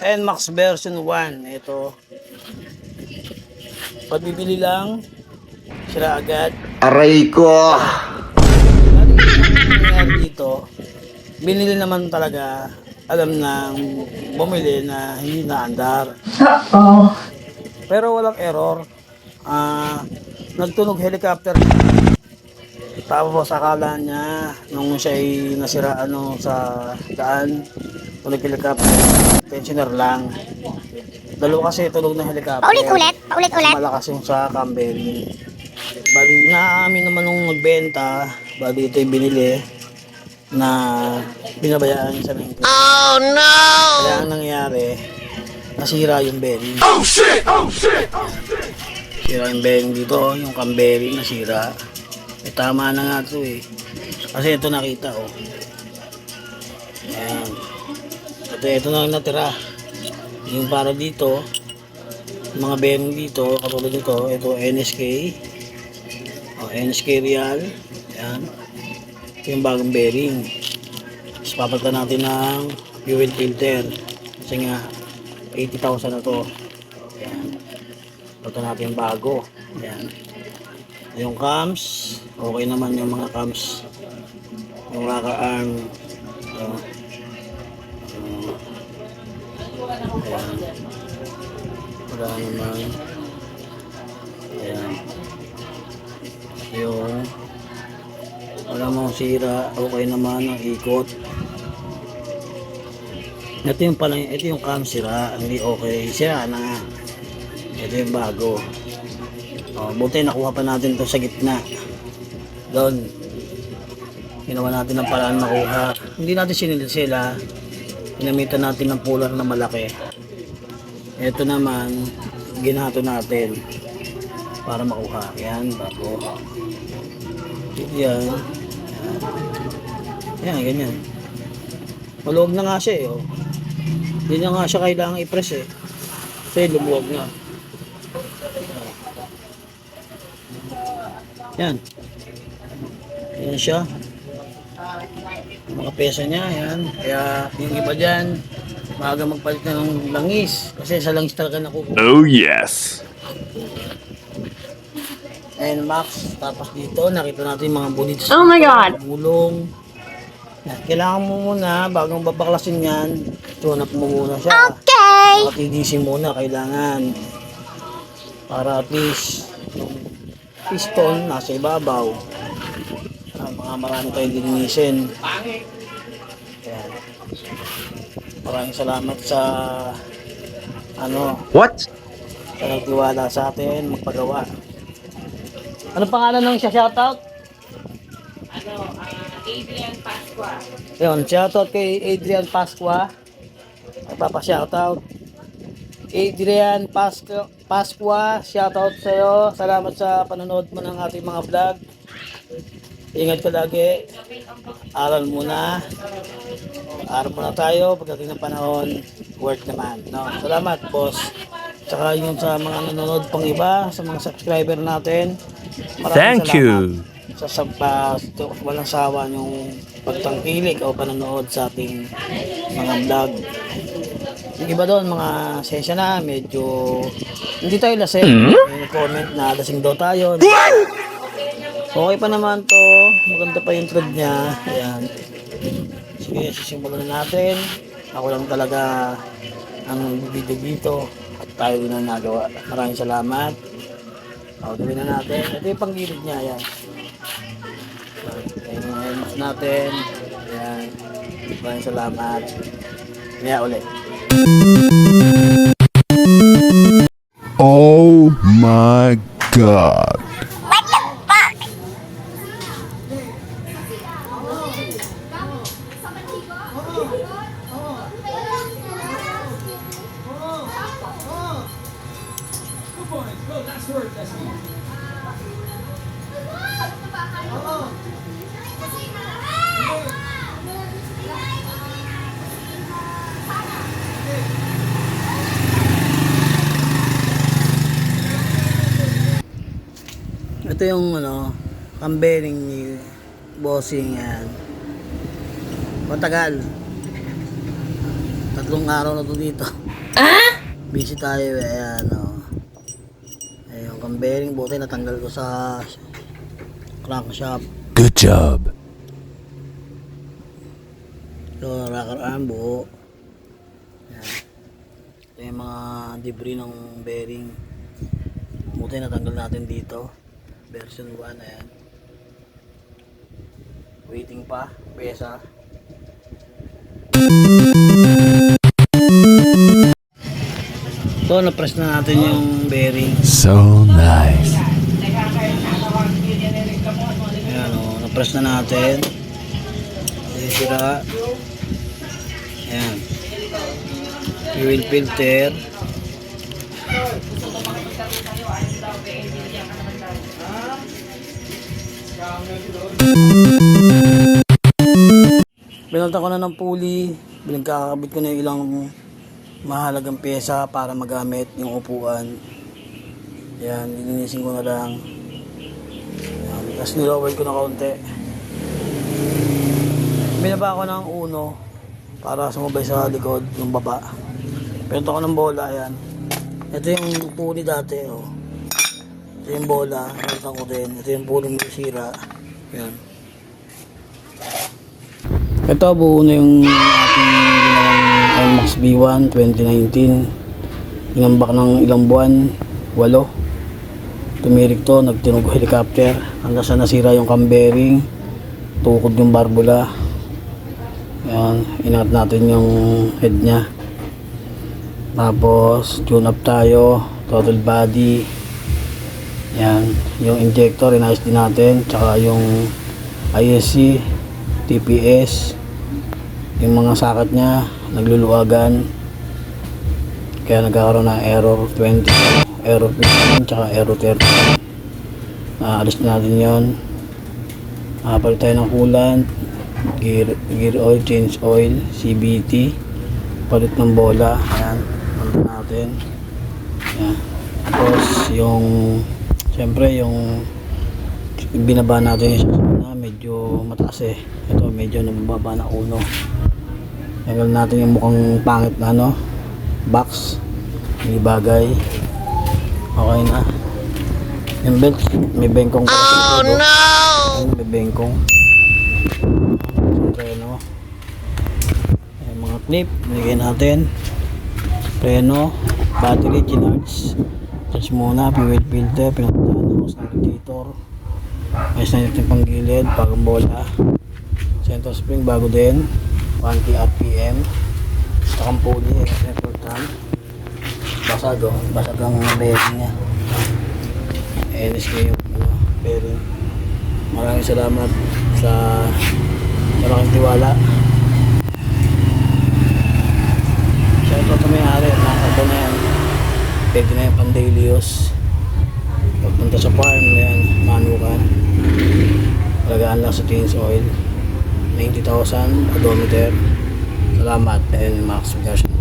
NMAX version 1 ito. Pagbibili lang. Sira agad. Aray ko! Dito binili naman talaga. Alam nang bumili na hindi na andar. Uh pero walang error. Uh, nagtunog helicopter. Tapos akala niya nung siya ay nasira ano sa daan, tunog helicopter, tensioner lang. Dalawa kasi tunog ng helicopter. Paulit-ulit, paulit-ulit. Malakas yung sa Cambery. Bali, naamin naman nung nagbenta, bali ito yung binili na binabayaan sa ng Oh no! Kaya ang nangyari, nasira yung bearing. Oh shit! Oh shit! Sira yung bearing dito, yung Cambery nasira. Eh, tama na nga ito eh. Kasi ito nakita oh. Ayan. Ito, ito na ang natira. Yung para dito, mga bearing dito, katulad nito, ito NSK. Oh, NSK Real. Ayan. Ito yung bagong bearing. Tapos papalitan natin ng fuel filter. Kasi nga, 80,000 na to. Ayan. Papalitan natin bago. Ayan. Yung cams, okay naman yung mga cams. Yung rocker arm. Uh, ayan. Wala naman. Ayan. Yung wala mong sira, okay naman ang ikot. Ito yung pala, ito yung cam sira, hindi okay. Sira na. Ito yung bago. Oh, buti nakuha pa natin to sa gitna. Doon. Ginawa natin ng paraan makuha. Hindi natin sinilsila. Ginamitan natin ng pular na malaki. Ito naman, ginato natin para makuha. Yan, bago. Yan. Yan, ganyan. Maluwag na nga siya eh. Oh. Na nga siya kailangan i-press eh. Kasi lumuwag na. Yan. Yan siya. Mga pesa niya, yan. Kaya yung iba dyan, maaga magpalit na ng langis. Kasi sa langis talaga nakukuha. Oh yes! And Max, tapos dito, nakita natin yung mga bunit Oh my God. Bulong. Yan. Kailangan mo muna, bagong babaklasin yan, tune up mo muna siya. Okay. Maka-TDC muna, kailangan. Para at least, piston nasa ibabaw. Ah, mga marami tayong dininisin. Maraming salamat sa ano, What? sa nagtiwala sa atin, magpagawa. Ano pangalan ng siya shoutout? ano, ah, Adrian Pasqua. Yun, shoutout kay Adrian Pasqua. Nagpapa-shoutout. Adrian Pasqua, Pasqua, shoutout sa'yo. Salamat sa panonood mo ng ating mga vlog. Ingat ka lagi. Aral muna. Aral muna tayo. Pagdating ng panahon, work naman. No? Salamat, boss. Tsaka yun sa mga nanonood pang iba, sa mga subscriber natin. Maraming Thank salamat you. sa sa pa, to- walang sawa yung pagtangkilik o panonood sa ating mga vlog. Yung iba doon, mga session na, medyo hindi tayo lasing. May comment na lasing daw tayo. Okay pa naman to. Maganda pa yung thread niya. Ayan. Sige, sisimulan na natin. Ako lang talaga ang video dito at tayo din ang nagawa. Maraming salamat. O, gawin na natin. Ito yung panggilid niya. Ayan. Ayan yung natin. Ayan. Maraming salamat. Kaya ulit. Oh my god. Ito yung ano, kambering ni bossing yan. Matagal. Tatlong araw na to dito. Ah? Busy tayo eh. Ayan, oh. Ayun, kang bearing buti natanggal ko sa crankshaft. Good job. So, rocker arm buo. Ayan. Ito yung mga debris ng bearing. Buti natanggal natin dito. Version 1, ayan. Waiting pa, pesa. So, na-press na natin yung bearing. So nice. Ayan o, na-press na natin. Sira. Ayan. Fuel filter. Binalta ko na ng pulley. Binagkakabit ko na yung ilang mahalagang pyesa para magamit yung upuan. Yan, lilinisin ko na lang. Yan, tapos nilower ko na kaunti. Binaba ko ng uno para sumabay sa likod yung baba. Pinto ko ng bola, yan. Ito yung puli dati, oh. Ito yung bola, pinuntan ko din. Ito yung puli may sira. Yan. Ito, buo na yung ating ginawang IMAX B1 2019. Inambak ng ilang buwan, walo. Tumirik to, nagtunog helicopter. Hanggang sa nasira yung cam bearing. Tukod yung barbula. Yan, inat natin yung head niya. Tapos, tune up tayo. Total body. Yan, yung injector, inayos din natin. Tsaka yung ISC, TPS, yung mga sakat niya, nagluluwagan. Kaya nagkakaroon ng error 20, error 15, tsaka error 30. Aalis na natin yon. Nakapalit tayo ng coolant, gear, gear oil, change oil, CBT, palit ng bola. Ayan, natin. Ayan. Tapos yung, siyempre yung binaba natin yung sasakyan na medyo mataas eh. Ito medyo nababa na uno. Tanggal natin yung mukhang pangit na ano, box. Hindi bagay. Okay na. Yung belt, may bengkong pala oh, no! may bengkong. Preno. Yung mga clip, nilagay natin. Preno, battery, ginards. Touch muna, fuel filter, pinagdaan ako sa radiator. Ayos na natin pang gilid, bagong bola. Center spring bago din. 1K RPM. Takang pulley, extra tan. Basag oh, basag ang bearing niya. Yung ano, bearing. Maraming salamat sa malaking tiwala. Siya ito may-ari, nakakabo na yan. Pwede na yung pang daily use. Pagpunta sa farm yan, manukan. Talagaan lang sa change oil. 90,000 odometer. Salamat and max version.